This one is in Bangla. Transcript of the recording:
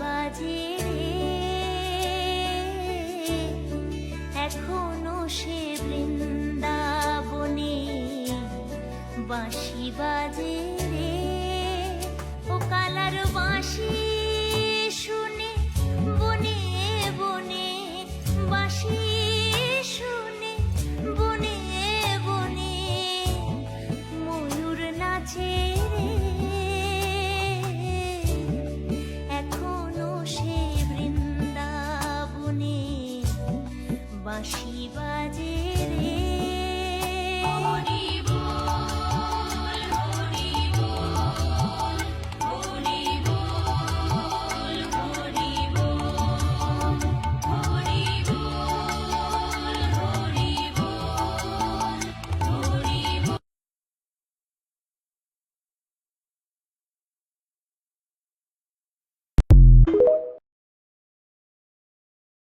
বাজে এখনও সে বৃন্দাবনে বাঁশি বাজে। বাঁশি রে।